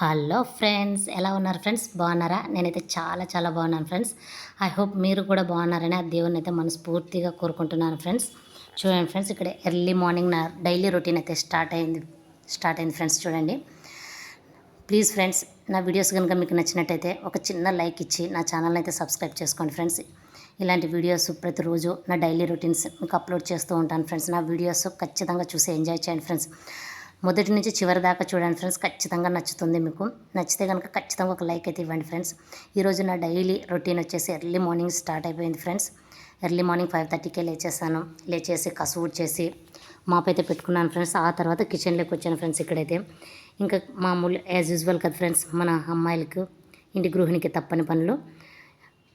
Hello friends ఎలా ఉన్నారు friends? బాగున్నారా? నేనైతే చాలా చాలా బాగున్నాను ఫ్రెండ్స్. ఐ హోప్ మీరు కూడా బాగున్నారని ఆ దేవుని అయితే మనస్ఫూర్తిగా కోరుకుంటున్నాను ఫ్రెండ్స్. చూడండి ఫ్రెండ్స్ ఇక్కడ ఎర్లీ మార్నింగ్ నా డైలీ రొటీన్ అయితే స్టార్ట్ అయింది స్టార్ట్ అయింది ఫ్రెండ్స్ చూడండి. ప్లీజ్ ఫ్రెండ్స్ నా వీడియోస్ కనుక మీకు నచ్చినట్టయితే ఒక చిన్న లైక్ ఇచ్చి నా ఛానల్ అయితే సబ్స్క్రైబ్ చేసుకోండి ఫ్రెండ్స్. ఇలాంటి వీడియోస్ ప్రతిరోజు నా డైలీ రొటీన్స్ మీకు అప్లోడ్ చేస్తూ ఉంటాను ఫ్రెండ్స్. నా వీడియోస్ ఖచ్చితంగా చూసి ఎంజాయ్ చేయండి ఫ్రెండ్స్. మొదటి నుంచి చివరి దాకా చూడండి ఫ్రెండ్స్ ఖచ్చితంగా నచ్చుతుంది మీకు. నచ్చితే కనుక ఖచ్చితంగా ఒక లైక్ అయితే ఇవ్వండి ఫ్రెండ్స్. ఈరోజు నా డైలీ రొటీన్ వచ్చేసి ఎర్లీ మార్నింగ్ స్టార్ట్ అయిపోయింది ఫ్రెండ్స్. ఎర్లీ మార్నింగ్ ఫైవ్ థర్టీకే లేచేసాను. లేచేసి కసువు చేసి మాప్ అయితే పెట్టుకున్నాను ఫ్రెండ్స్. ఆ తర్వాత కిచెన్లోకి వచ్చాను ఫ్రెండ్స్ ఇక్కడైతే. ఇంకా మామూలు యాజ్ యూజువల్ కదా ఫ్రెండ్స్ మన అమ్మాయిలకు ఇంటి గృహిణికి తప్పని పనులు.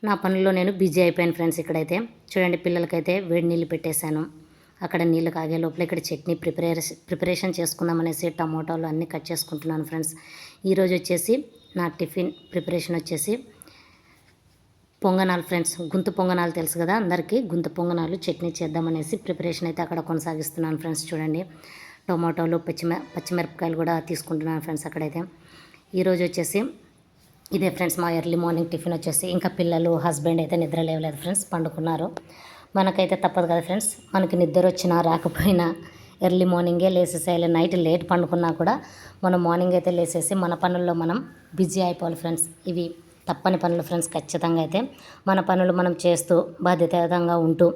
నా పనుల్లో నేను బిజీ అయిపోయాను ఫ్రెండ్స్ ఇక్కడైతే. చూడండి పిల్లలకైతే వేడి నీళ్ళు పెట్టేశాను. అక్కడ నీళ్ళు కాగే లోపల ఇక్కడ చట్నీ ప్రిపేర్ ప్రిపరేషన్ చేసుకుందాం అనేసి టమోటాలు అన్నీ కట్ చేసుకుంటున్నాను ఫ్రెండ్స్. ఈరోజు వచ్చేసి నా టిఫిన్ ప్రిపరేషన్ వచ్చేసి పొంగనాలు ఫ్రెండ్స్. గుంత పొంగనాలు తెలుసు కదా అందరికీ? గుంత పొంగనాలు చట్నీ చేద్దామనేసి ప్రిపరేషన్ అయితే అక్కడ కొనసాగిస్తున్నాను ఫ్రెండ్స్ చూడండి. టొమాటోలు పచ్చిమి పచ్చిమిరపకాయలు కూడా తీసుకుంటున్నాను ఫ్రెండ్స్ అక్కడైతే. ఈరోజు వచ్చేసి ఇదే ఫ్రెండ్స్ మా ఎర్లీ మార్నింగ్ టిఫిన్ వచ్చేసి. ఇంకా పిల్లలు హస్బెండ్ అయితే నిద్ర లేవలేదు ఫ్రెండ్స్ పండుకున్నారు. మనకైతే తప్పదు కదా ఫ్రెండ్స్. మనకి నిద్ర వచ్చినా రాకపోయినా ఎర్లీ మార్నింగే లేసేసేయాలి నైట్ లేట్ పండుకున్నా కూడా మనం మార్నింగ్ అయితే లేసేసి మన పనుల్లో మనం బిజీ అయిపోవాలి ఫ్రెండ్స్. ఇవి తప్పని పనులు ఫ్రెండ్స్ ఖచ్చితంగా అయితే మన పనులు మనం చేస్తూ బాధ్యతంగా ఉంటూ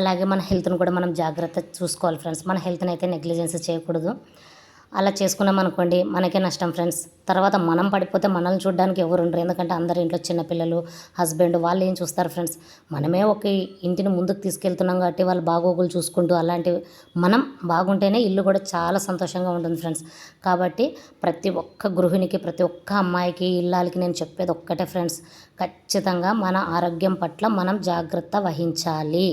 అలాగే మన హెల్త్ను కూడా మనం జాగ్రత్త చూసుకోవాలి ఫ్రెండ్స్. మన హెల్త్ని అయితే నెగ్లిజెన్స్ చేయకూడదు. అలా చేసుకున్నాం అనుకోండి మనకే నష్టం ఫ్రెండ్స్. తర్వాత మనం పడిపోతే మనల్ని చూడడానికి ఎవరు ఉండరు. ఎందుకంటే అందరి ఇంట్లో చిన్నపిల్లలు హస్బెండ్ వాళ్ళు ఏం చూస్తారు ఫ్రెండ్స్? మనమే ఒక ఇంటిని ముందుకు తీసుకెళ్తున్నాం కాబట్టి వాళ్ళు బాగోగులు చూసుకుంటూ అలాంటివి మనం బాగుంటేనే ఇల్లు కూడా చాలా సంతోషంగా ఉంటుంది ఫ్రెండ్స్. కాబట్టి ప్రతి ఒక్క గృహిణికి ప్రతి ఒక్క అమ్మాయికి ఇల్లాలకి నేను చెప్పేది ఒక్కటే ఫ్రెండ్స్. ఖచ్చితంగా మన ఆరోగ్యం పట్ల మనం జాగ్రత్త వహించాలి.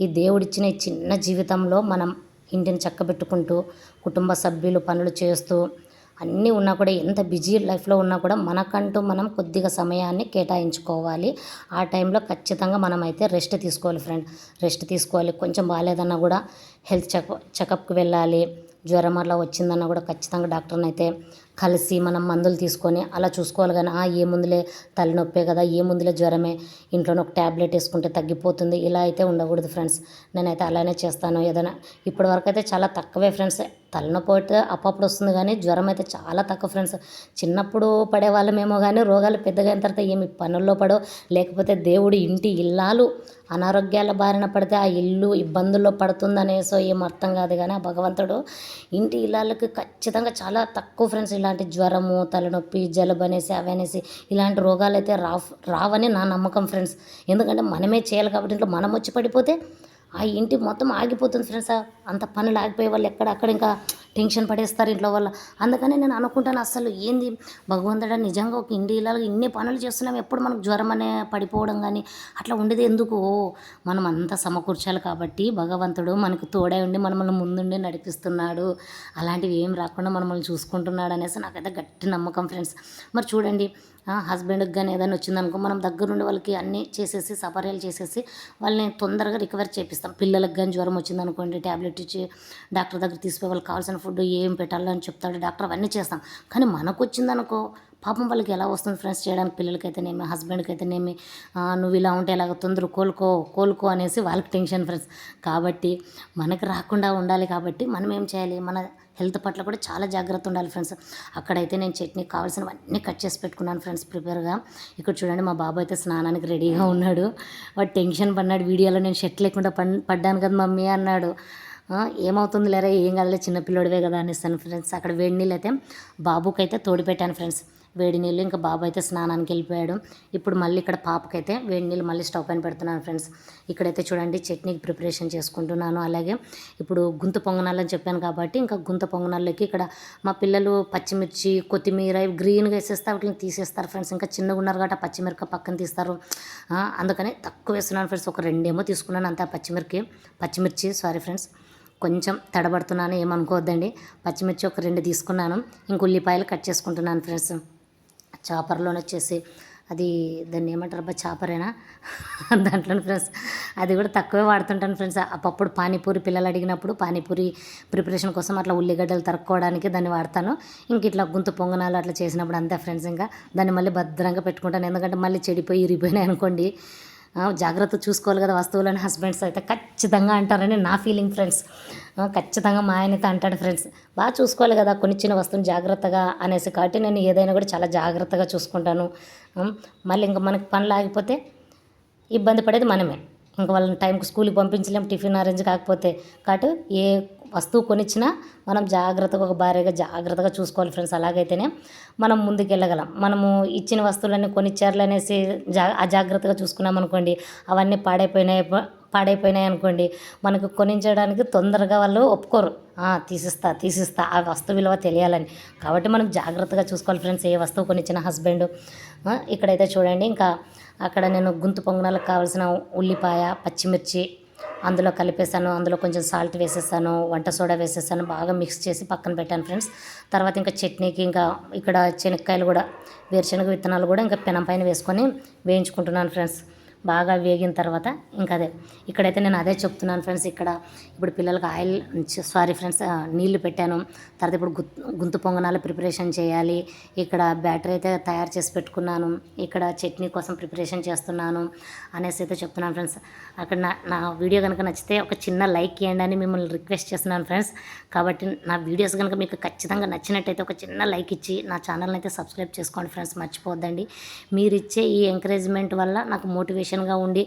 ఈ దేవుడిచ్చిన ఈ చిన్న జీవితంలో మనం ఇంటిని చక్కబెట్టుకుంటూ కుటుంబ సభ్యులు పనులు చేస్తూ అన్నీ ఉన్నా కూడా ఎంత బిజీ లైఫ్లో ఉన్నా కూడా మనకంటూ మనం కొద్దిగా సమయాన్ని కేటాయించుకోవాలి. ఆ టైంలో ఖచ్చితంగా మనం అయితే రెస్ట్ తీసుకోవాలి ఫ్రెండ్. రెస్ట్ తీసుకోవాలి. కొంచెం బాగాలేదన్నా కూడా హెల్త్ చెకప్ చెకప్కి వెళ్ళాలి. జ్వరం అలా వచ్చిందన్నా కూడా ఖచ్చితంగా డాక్టర్ని అయితే కలిసి మనం మందులు తీసుకొని అలా చూసుకోవాలి కానీ ఆ ఏ ముందులే? తలనొప్పే కదా ఏ ముందులే? జ్వరమే? ఇంట్లోనే ఒక ట్యాబ్లెట్ వేసుకుంటే తగ్గిపోతుంది. ఇలా అయితే ఉండకూడదు ఫ్రెండ్స్. నేనైతే అలానే చేస్తాను. ఏదైనా ఇప్పటివరకు అయితే చాలా తక్కువే ఫ్రెండ్స్. తలనొప్పి అయితే అప్పుడప్పుడు వస్తుంది కానీ జ్వరం అయితే చాలా తక్కువ ఫ్రెండ్స్ చిన్నప్పుడు పడే వాళ్ళమేమో కానీ రోగాలు పెద్దగా అయిన తర్వాత ఏమి పనుల్లో పడో లేకపోతే దేవుడు ఇంటి ఇల్లాలు అనారోగ్యాల బారిన పడితే ఆ ఇల్లు ఇబ్బందుల్లో పడుతుందనేసో ఏం అర్థం కాదు కానీ ఆ భగవంతుడు ఇంటి ఇల్లాలకు ఖచ్చితంగా చాలా తక్కువ ఫ్రెండ్స్ ఇలాంటి జ్వరము తలనొప్పి జలుబు అనేసి అవి అనేసి ఇలాంటి రోగాలు అయితే రా రావని నా నమ్మకం ఫ్రెండ్స్ ఎందుకంటే మనమే చేయాలి కాబట్టి ఇంట్లో మనం వచ్చి పడిపోతే ఆ ఇంటి మొత్తం ఆగిపోతుంది ఫ్రెండ్స్ అంత పనులు ఆగిపోయే వాళ్ళు ఎక్కడ? అక్కడ ఇంకా టెన్షన్ పడేస్తారు ఇంట్లో వల్ల అందుకని నేను అనుకుంటాను అసలు ఏంది? భగవంతుడా నిజంగా ఒక ఇంటి ఇళ్ళకి ఇన్ని పనులు చేస్తున్నాం ఎప్పుడు మనకు జ్వరం అనే పడిపోవడం కానీ అట్లా ఉండేది ఎందుకు? మనం అంతా సమకూర్చాలి కాబట్టి భగవంతుడు మనకు తోడై ఉండి మనల్ని ముందుండి నడిపిస్తున్నాడు. అలాంటివి ఏం రాకుండా మనల్ని చూసుకుంటున్నాడు అనేసి నాకైతే గట్టి నమ్మకం ఫ్రెండ్స్. మరి చూడండి హస్బెండ్కి కానీ ఏదైనా వచ్చిందనుకో మనం దగ్గరుండి వాళ్ళకి అన్నీ చేసేసి సపర్యాలు చేసేసి వాళ్ళని తొందరగా రికవర్ చేపిస్తాం. పిల్లలకు కానీ జ్వరం వచ్చిందనుకోండి ట్యాబ్లెట్ ఇచ్చి డాక్టర్ దగ్గర తీసుకుపోయి వాళ్ళకి కావాల్సిన ఫుడ్ ఏం పెట్టాలో అని చెప్తాడు డాక్టర్ అవన్నీ చేస్తాం. కానీ మనకు వచ్చిందనుకో పాపం వాళ్ళకి ఎలా వస్తుంది ఫ్రెండ్స్ చేయడానికి? పిల్లలకైతేనేమి? హస్బెండ్కి అయితేనేమి నువ్వు ఇలా ఉంటే ఎలాగ తొందర కోలుకో కోలుకో అనేసి వాళ్ళకి టెన్షన్ ఫ్రెండ్స్ కాబట్టి మనకి రాకుండా ఉండాలి కాబట్టి మనం ఏం చేయాలి? మన హెల్త్ పట్ల కూడా చాలా జాగ్రత్త ఉండాలి ఫ్రెండ్స్ అక్కడైతే నేను చట్నీ కావాల్సినవన్నీ కట్ చేసి పెట్టుకున్నాను ఫ్రెండ్స్ ప్రిపేర్గా ఇక్కడ చూడండి మా బాబు అయితే స్నానానికి రెడీగా ఉన్నాడు. వాడు టెన్షన్ పడినాడు వీడియోలో నేను షర్ట్ లేకుండా పడ్డాను కదా మమ్మీ అన్నాడు. ఏమవుతుంది లేరా ఏం కాదులే చిన్నపిల్లడివే కదా అనేస్తాను ఫ్రెండ్స్ అక్కడ వేడి నీళ్ళు అయితే బాబుకైతే అయితే పెట్టాను ఫ్రెండ్స్ వేడి నీళ్ళు ఇంకా బాబు అయితే స్నానానికి వెళ్ళిపోయాడు. ఇప్పుడు మళ్ళీ ఇక్కడ పాపకైతే వేడి నీళ్ళు మళ్ళీ స్టవ్ పైన పెడుతున్నాను ఫ్రెండ్స్. ఇక్కడైతే చూడండి చట్నీకి ప్రిపరేషన్ చేసుకుంటున్నాను. అలాగే ఇప్పుడు గుంత పొంగనాలని చెప్పాను కాబట్టి ఇంకా గుంత పొంగనాల్లోకి ఇక్కడ మా పిల్లలు పచ్చిమిర్చి కొత్తిమీర గ్రీన్గా వేసేస్తే వాటిని తీసేస్తారు ఫ్రెండ్స్. ఇంకా చిన్నగా ఉన్నారు కాబట్టి పచ్చిమిరక పక్కన తీస్తారు. అందుకని తక్కువ వేస్తున్నాను ఫ్రెండ్స్. ఒక రెండేమో తీసుకున్నాను. అంత పచ్చిమిరకి పచ్చిమిర్చి సారీ ఫ్రెండ్స్. కొంచెం తడబడుతున్నాను ఏమనుకోవద్దండి. పచ్చిమిర్చి ఒక రెండు తీసుకున్నాను. ఇంక ఉల్లిపాయలు కట్ చేసుకుంటున్నాను ఫ్రెండ్స్. చాపర్లోనే వచ్చేసి అది దాన్ని ఏమంటారు అబ్బా చాపరేనా? దాంట్లో ఫ్రెండ్స్ అది కూడా తక్కువే వాడుతుంటాను ఫ్రెండ్స్ అప్పుడు పానీపూరి పిల్లలు అడిగినప్పుడు పానీపూరి ప్రిపరేషన్ కోసం అట్లా ఉల్లిగడ్డలు తరుక్కోవడానికి దాన్ని వాడతాను. ఇంక ఇట్లా గుంత పొంగనాలు అట్లా చేసినప్పుడు అంతే ఫ్రెండ్స్ ఇంకా దాన్ని మళ్ళీ భద్రంగా పెట్టుకుంటాను. ఎందుకంటే మళ్ళీ చెడిపోయి ఇరిగిపోయినాయి అనుకోండి. జాగ్రత్త చూసుకోవాలి కదా వస్తువులని హస్బెండ్స్ అయితే ఖచ్చితంగా అంటారని నా ఫీలింగ్ ఫ్రెండ్స్. ఖచ్చితంగా మా ఆయనతో అంటాడు ఫ్రెండ్స్ బాగా చూసుకోవాలి కదా కొన్ని చిన్న వస్తువుని జాగ్రత్తగా అనేసి. కాబట్టి నేను ఏదైనా కూడా చాలా జాగ్రత్తగా చూసుకుంటాను. మళ్ళీ ఇంకా మనకి పనులు ఆగిపోతే ఇబ్బంది పడేది మనమే. ఇంకా వాళ్ళని టైంకి స్కూల్కి పంపించలేం టిఫిన్ అరేంజ్ కాకపోతే. కాబట్టి ఏ వస్తువు కొనిచ్చినా మనం జాగ్రత్తగా ఒక భార్యగా జాగ్రత్తగా చూసుకోవాలి ఫ్రెండ్స్ అలాగైతేనే మనం ముందుకెళ్ళగలం. మనము ఇచ్చిన వస్తువులన్నీ కొనిచ్చారులు అనేసి జా అజాగ్రత్తగా చూసుకున్నామనుకోండి అవన్నీ పాడైపోయినాయి పాడైపోయినాయి అనుకోండి మనకు కొనించడానికి తొందరగా వాళ్ళు ఒప్పుకోరు. తీసిస్తా తీసిస్తా ఆ వస్తువు విలువ తెలియాలని. కాబట్టి మనం జాగ్రత్తగా చూసుకోవాలి ఫ్రెండ్స్ ఏ వస్తువు కొనిచ్చిన హస్బెండ్. ఇక్కడైతే చూడండి ఇంకా అక్కడ నేను గుంతు పొంగనాలకు కావాల్సిన ఉల్లిపాయ పచ్చిమిర్చి అందులో కలిపేసాను అందులో కొంచెం సాల్ట్ వేసేసాను వంట సోడా వేసేసాను బాగా మిక్స్ చేసి పక్కన పెట్టాను ఫ్రెండ్స్ తర్వాత ఇంకా చట్నీకి ఇంకా ఇక్కడ శనక్కాయలు కూడా వేరుశనగ విత్తనాలు కూడా ఇంకా పెనం పైన వేసుకొని వేయించుకుంటున్నాను ఫ్రెండ్స్ బాగా వేగిన తర్వాత ఇంకా అదే. ఇక్కడైతే నేను అదే చెప్తున్నాను ఫ్రెండ్స్ ఇక్కడ ఇప్పుడు పిల్లలకి ఆయిల్ సారీ ఫ్రెండ్స్ నీళ్ళు పెట్టాను. తర్వాత ఇప్పుడు గుంతు పొంగనాలు ప్రిపరేషన్ చేయాలి. ఇక్కడ బ్యాటరీ అయితే తయారు చేసి పెట్టుకున్నాను. ఇక్కడ చట్నీ కోసం ప్రిపరేషన్ చేస్తున్నాను అనేసి అయితే చెప్తున్నాను ఫ్రెండ్స్. అక్కడ నా నా వీడియో కనుక నచ్చితే ఒక చిన్న లైక్ ఇవ్వండి అని మిమ్మల్ని రిక్వెస్ట్ చేస్తున్నాను ఫ్రెండ్స్. కాబట్టి నా వీడియోస్ కనుక మీకు ఖచ్చితంగా నచ్చినట్టయితే ఒక చిన్న లైక్ ఇచ్చి నా ఛానల్ని అయితే సబ్స్క్రైబ్ చేసుకోండి ఫ్రెండ్స్. మర్చిపోద్దండి మీరు ఇచ్చే ఈ ఎంకరేజ్మెంట్ వల్ల నాకు మోటివేషన్ మోటివేషన్గా ఉండి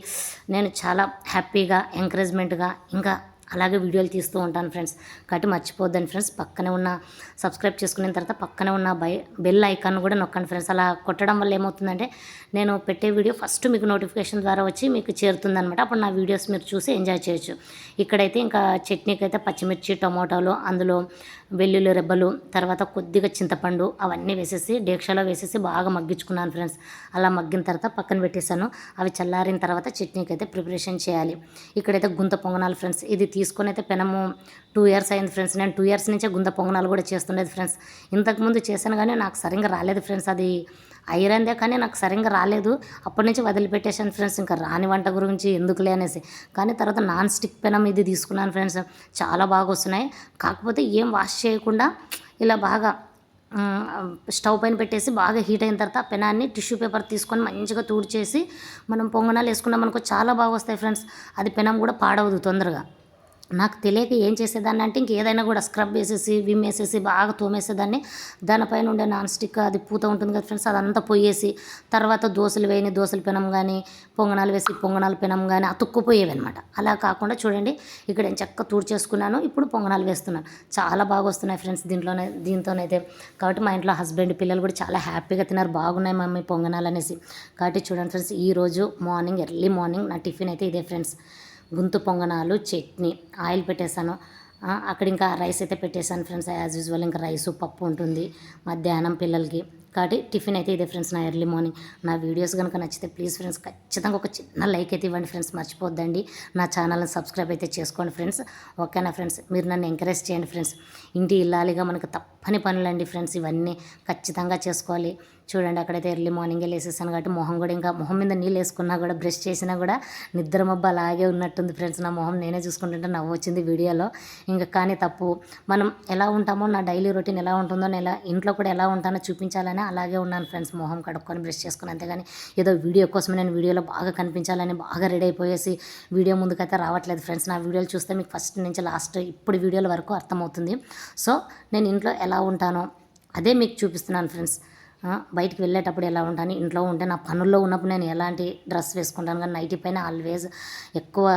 నేను చాలా హ్యాపీగా ఎంకరేజ్మెంట్గా ఇంకా అలాగే వీడియోలు తీస్తూ ఉంటాను ఫ్రెండ్స్. కాబట్టి మర్చిపోద్దండి ఫ్రెండ్స్. పక్కనే ఉన్న సబ్స్క్రైబ్ చేసుకున్న తర్వాత పక్కనే ఉన్న బై బెల్ ఐకాన్ కూడా నొక్కండి ఫ్రెండ్స్. అలా కొట్టడం వల్ల ఏమవుతుందంటే నేను పెట్టే వీడియో ఫస్ట్ మీకు నోటిఫికేషన్ ద్వారా వచ్చి మీకు చేరుతుందనమాట అప్పుడు నా వీడియోస్ మీరు చూసి ఎంజాయ్ చేయొచ్చు. ఇక్కడైతే ఇంకా చట్నీకి అయితే పచ్చిమిర్చి టమోటాలు అందులో వెల్లుల్లి రెబ్బలు తర్వాత కొద్దిగా చింతపండు అవన్నీ వేసేసి డేక్షాలో వేసేసి బాగా మగ్గించుకున్నాను ఫ్రెండ్స్. అలా మగ్గిన తర్వాత పక్కన పెట్టేశాను. అవి చల్లారిన తర్వాత చట్నీకి అయితే ప్రిపరేషన్ చేయాలి. ఇక్కడైతే గుంత పొంగనాలు ఫ్రెండ్స్. ఇది తీసుకొని అయితే పెనము టూ ఇయర్స్ అయింది ఫ్రెండ్స్ నేను టూ ఇయర్స్ నుంచే గుంత పొంగనాలు కూడా చేస్తుండేది ఫ్రెండ్స్ ఇంతకుముందు చేశాను కానీ నాకు సరిగ్గా రాలేదు ఫ్రెండ్స్ అది ఐరన్దే కానీ నాకు సరిగ్గా రాలేదు. అప్పటి నుంచి వదిలిపెట్టేశాను ఫ్రెండ్స్ ఇంకా రాని వంట గురించి ఎందుకులే అనేసి. కానీ తర్వాత నాన్ స్టిక్ పెనం ఇది తీసుకున్నాను ఫ్రెండ్స్ చాలా బాగా వస్తున్నాయి. కాకపోతే ఏం వాష్ చేయకుండా ఇలా బాగా స్టవ్ పైన పెట్టేసి బాగా హీట్ అయిన తర్వాత పెనాన్ని టిష్యూ పేపర్ తీసుకొని మంచిగా తూడ్చేసి మనం పొంగనాలు వేసుకున్నాం అనుకో చాలా బాగా వస్తాయి ఫ్రెండ్స్ అది పెనం కూడా పాడవదు తొందరగా. నాకు తెలియక ఏం చేసేదాన్ని అంటే ఇంక ఏదైనా కూడా స్క్రబ్ వేసేసి విమ్ వేసేసి బాగా తోమేసేదాన్ని. దానిపైన ఉండే నాన్ స్టిక్ అది పూత ఉంటుంది కదా ఫ్రెండ్స్ అదంతా పోయేసి తర్వాత దోశలు వేయని దోశలు పెనం కానీ పొంగనాలు వేసి పొంగనాలు పెనం కానీ అతుక్కుపోయేవి అనమాట అలా కాకుండా చూడండి ఇక్కడ నేను చక్కగా తూడు చేసుకున్నాను ఇప్పుడు పొంగనాలు వేస్తున్నాను. చాలా బాగా వస్తున్నాయి ఫ్రెండ్స్ దీంట్లోనే దీంతోనైతే. కాబట్టి మా ఇంట్లో హస్బెండ్ పిల్లలు కూడా చాలా హ్యాపీగా తిన్నారు. బాగున్నాయి మమ్మీ పొంగనాలు అనేసి. కాబట్టి చూడండి ఫ్రెండ్స్ ఈరోజు మార్నింగ్ ఎర్లీ మార్నింగ్ నా టిఫిన్ అయితే ఇదే ఫ్రెండ్స్. గుంతు పొంగనాలు చట్నీ ఆయిల్ పెట్టేశాను. అక్కడ ఇంకా రైస్ అయితే పెట్టేశాను ఫ్రెండ్స్ యాజ్ యూజువల్ ఇంకా రైస్ పప్పు ఉంటుంది మధ్యాహ్నం పిల్లలకి. కాబట్టి టిఫిన్ అయితే ఇదే ఫ్రెండ్స్ నా ఎర్లీ మార్నింగ్ నా వీడియోస్ కనుక నచ్చితే ప్లీజ్ ఫ్రెండ్స్ ఖచ్చితంగా ఒక చిన్న లైక్ అయితే ఇవ్వండి ఫ్రెండ్స్ మర్చిపోద్దండి. నా ఛానల్ని సబ్స్క్రైబ్ అయితే చేసుకోండి ఫ్రెండ్స్. ఓకేనా ఫ్రెండ్స్? మీరు నన్ను ఎంకరేజ్ చేయండి ఫ్రెండ్స్. ఇంటి ఇల్లాలిగా మనకు తప్పని పనులండి ఫ్రెండ్స్ ఇవన్నీ ఖచ్చితంగా చేసుకోవాలి. చూడండి అక్కడైతే ఎర్లీ మార్నింగే లేసేసాను కాబట్టి మొహం కూడా ఇంకా మొహం మీద నీళ్ళు వేసుకున్నా కూడా బ్రష్ చేసినా కూడా నిద్ర మబ్బ అలాగే ఉన్నట్టుంది ఫ్రెండ్స్ నా మొహం నేనే చూసుకుంటుంటే నవ్వు వచ్చింది వీడియోలో. ఇంకా కానీ తప్పు. మనం ఎలా ఉంటామో నా డైలీ రొటీన్ ఎలా ఉంటుందో నేను ఎలా ఇంట్లో కూడా ఎలా ఉంటానో చూపించాలని అలాగే ఉన్నాను ఫ్రెండ్స్ మొహం కడుక్కొని బ్రష్ చేసుకుని అంతేగాని ఏదో వీడియో కోసం నేను వీడియోలో బాగా కనిపించాలని బాగా రెడీ అయిపోయేసి వీడియో ముందుకైతే రావట్లేదు ఫ్రెండ్స్ నా వీడియోలు చూస్తే మీకు ఫస్ట్ నుంచి లాస్ట్ ఇప్పుడు వీడియోల వరకు అర్థమవుతుంది. సో నేను ఇంట్లో ఎలా ఉంటానో అదే మీకు చూపిస్తున్నాను ఫ్రెండ్స్ బయటికి వెళ్ళేటప్పుడు ఎలా ఉంటాను ఇంట్లో ఉంటే నా పనుల్లో ఉన్నప్పుడు నేను ఎలాంటి డ్రెస్ వేసుకుంటాను కానీ నైటీ పైన ఆల్వేజ్ ఎక్కువ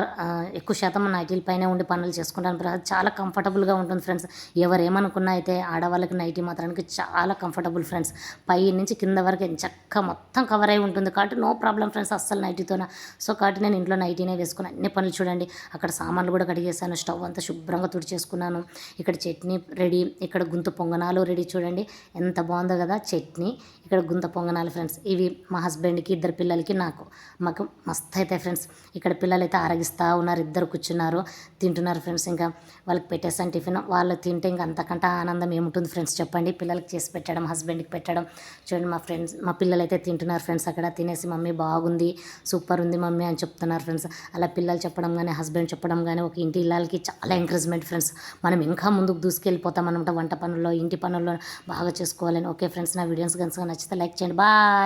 ఎక్కువ శాతం నైటీల పైన ఉండి పనులు చేసుకుంటాను. చాలా కంఫర్టబుల్గా ఉంటుంది ఫ్రెండ్స్. ఎవరేమనుకున్నా అయితే ఆడవాళ్ళకి నైటీ మాత్రానికి చాలా కంఫర్టబుల్ ఫ్రెండ్స్. పై నుంచి కింద వరకు చక్క మొత్తం కవర్ అయి ఉంటుంది. కాబట్టి నో ప్రాబ్లం ఫ్రెండ్స్ అస్సలు నైటీతోన. సో కాబట్టి నేను ఇంట్లో నైటీనే వేసుకుని అన్ని పనులు చూడండి. అక్కడ సామాన్లు కూడా కడిగేసాను స్టవ్ అంతా శుభ్రంగా తుడిచేసుకున్నాను. ఇక్కడ చట్నీ రెడీ ఇక్కడ గుంతు పొంగనాలు రెడీ చూడండి. ఎంత బాగుందో కదా చట్నీ. ఇక్కడ గుంత పొంగనాలు ఫ్రెండ్స్ ఇవి మా హస్బెండ్కి ఇద్దరు పిల్లలకి నాకు. మాకు మస్తు అవుతాయి ఫ్రెండ్స్ ఇక్కడ పిల్లలు అయితే ఆరగిస్తూ ఉన్నారు ఇద్దరు కూర్చున్నారు తింటున్నారు ఫ్రెండ్స్ ఇంకా వాళ్ళకి పెట్టేసాను టిఫిన్. వాళ్ళు తింటే ఇంకా అంతకంటే ఆనందం ఏముంటుంది ఫ్రెండ్స్ చెప్పండి. పిల్లలకి చేసి పెట్టడం హస్బెండ్కి పెట్టడం. చూడండి మా ఫ్రెండ్స్ మా పిల్లలు అయితే తింటున్నారు ఫ్రెండ్స్ అక్కడ తినేసి మమ్మీ బాగుంది సూపర్ ఉంది మమ్మీ అని చెప్తున్నారు ఫ్రెండ్స్ అలా పిల్లలు చెప్పడం కానీ హస్బెండ్ చెప్పడం కానీ ఒక ఇంటి ఇళ్ళకి చాలా ఎంకరేజ్మెంట్ ఫ్రెండ్స్ మనం ఇంకా ముందుకు దూసుకెళ్ళిపోతాం అనమాట వంట పనుల్లో ఇంటి పనుల్లో బాగా చేసుకోవాలని. ఓకే ఫ్రెండ్స్ నా వీడియోస్ కనుక నచ్చితే లైక్ చేయండి. బాయ్.